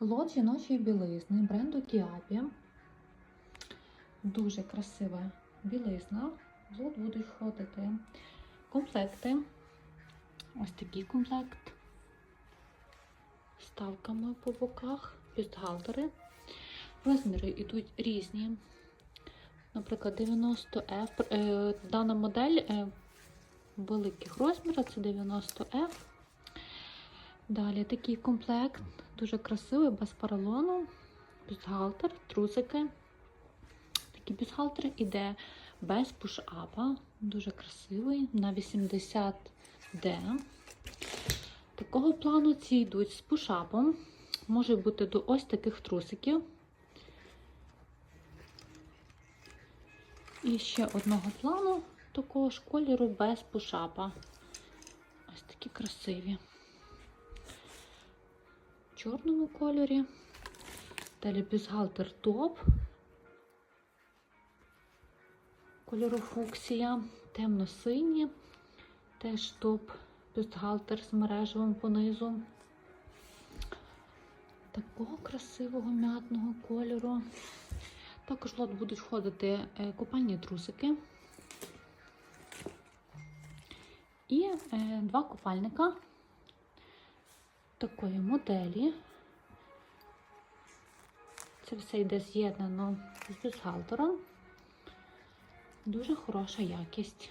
Лот жіночої білизни бренду Кіапі. Дуже красива білизна. Лот будуть входити комплекти. Ось такий комплект. Ставками по боках, бюстгальтери. Розміри йдуть різні. Наприклад, 90F. Е, Дана модель е, великих розмірів це 90F. Далі такий комплект, дуже красивий, без поролону, бюстгальтер, трусики. Такий бюстгальтер іде без пуш-апа, дуже красивий, на 80D. Такого плану ці йдуть з пушапом. Може бути до ось таких трусиків. І ще одного плану такого ж кольору без пушапа. Ось такі красиві. Чорному кольорі. Далі бюстгальтер топ. Кольору фуксія, темно-сині. Теж топ бюстгальтер з мережевим понизу. Такого красивого м'ятного кольору. Також лот будуть входити е, купальні трусики. І е, два купальника такої моделі. Це все йде з'єднано з бюстгальтером. Дуже хороша якість.